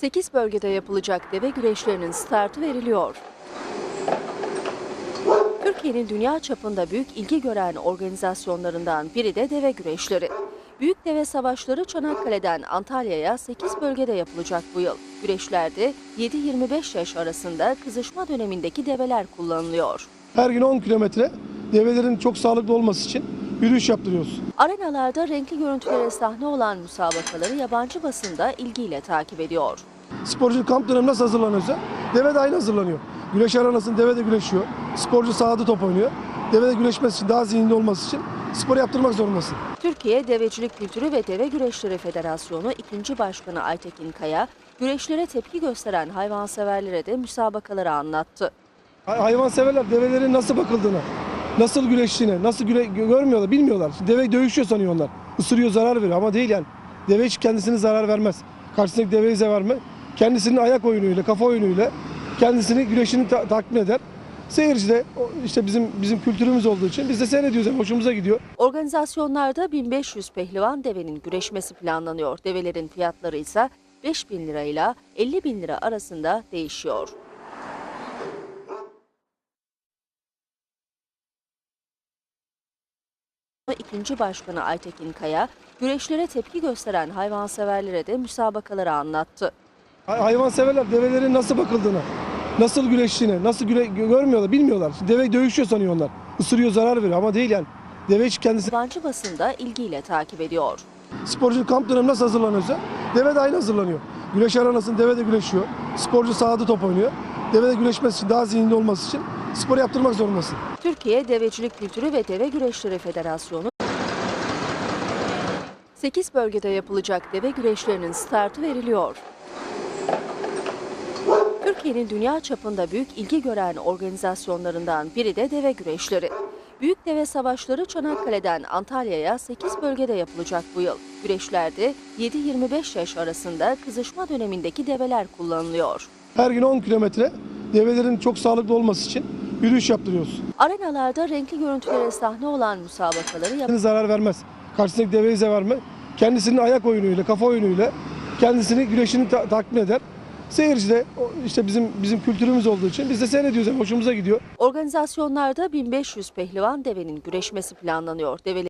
8 bölgede yapılacak deve güreşlerinin startı veriliyor. Türkiye'nin dünya çapında büyük ilgi gören organizasyonlarından biri de deve güreşleri. Büyük deve savaşları Çanakkale'den Antalya'ya 8 bölgede yapılacak bu yıl. Güreşlerde 7-25 yaş arasında kızışma dönemindeki develer kullanılıyor. Her gün 10 kilometre develerin çok sağlıklı olması için yürüyüş yaptırıyoruz. Arenalarda renkli görüntülere sahne olan müsabakaları yabancı basında ilgiyle takip ediyor. Sporcu kamp dönemi nasıl hazırlanıyorsa deve de aynı hazırlanıyor. Güreş arenasında deve de güreşiyor. Sporcu sahada top oynuyor. Deve de güreşmesi için, daha zihinli olması için spor yaptırmak zorundasın. Türkiye Devecilik Kültürü ve Deve Güreşleri Federasyonu 2. Başkanı Aytekin Kaya, güreşlere tepki gösteren hayvanseverlere de müsabakaları anlattı. Hay- Hayvanseverler develerin nasıl bakıldığını, nasıl güreştiğini, nasıl güre görmüyorlar, bilmiyorlar. Deve dövüşüyor sanıyor onlar. Isırıyor, zarar veriyor ama değil yani. Deve hiç kendisine zarar vermez. Karşısındaki deveyi sever mi? Kendisinin ayak oyunuyla, kafa oyunuyla kendisini güreşini ta- tatmin eder. Seyirci de işte bizim bizim kültürümüz olduğu için biz de seyrediyoruz. Hoşumuza gidiyor. Organizasyonlarda 1500 pehlivan devenin güreşmesi planlanıyor. Develerin fiyatları ise 5000 lira ile 50 bin lira arasında değişiyor. İkinci Başkanı Aytekin Kaya, güreşlere tepki gösteren hayvanseverlere de müsabakaları anlattı. Hay- Hayvanseverler develerin nasıl bakıldığını, nasıl güreştiğini, nasıl güre görmüyorlar, bilmiyorlar. Deve dövüşüyor sanıyor onlar. Isırıyor, zarar veriyor ama değil yani. Deve hiç kendisi Yabancı basında ilgiyle takip ediyor. Sporcu kamp dönemi nasıl hazırlanıyorsa deve de aynı hazırlanıyor. Güreş arenasında deve de güreşiyor. Sporcu sahada top oynuyor. Deve de güreşmesi için, daha zihinli olması için spor yaptırmak zorundasın. Türkiye Devecilik Kültürü ve Deve Güreşleri Federasyonu 8 bölgede yapılacak deve güreşlerinin startı veriliyor. Türkiye'nin dünya çapında büyük ilgi gören organizasyonlarından biri de deve güreşleri. Büyük deve savaşları Çanakkale'den Antalya'ya 8 bölgede yapılacak bu yıl. Güreşlerde 7-25 yaş arasında kızışma dönemindeki develer kullanılıyor. Her gün 10 kilometre develerin çok sağlıklı olması için yürüyüş yaptırıyoruz. Arenalarda renkli görüntülere sahne olan müsabakaları yap- Kendisine zarar vermez. Karşısındaki deveyi sever mi? Kendisinin ayak oyunuyla, kafa oyunuyla kendisini güreşini ta- tatmin eder. Seyirci de işte bizim bizim kültürümüz olduğu için biz de seyrediyoruz. Yani hoşumuza gidiyor. Organizasyonlarda 1500 pehlivan devenin güreşmesi planlanıyor. Develerin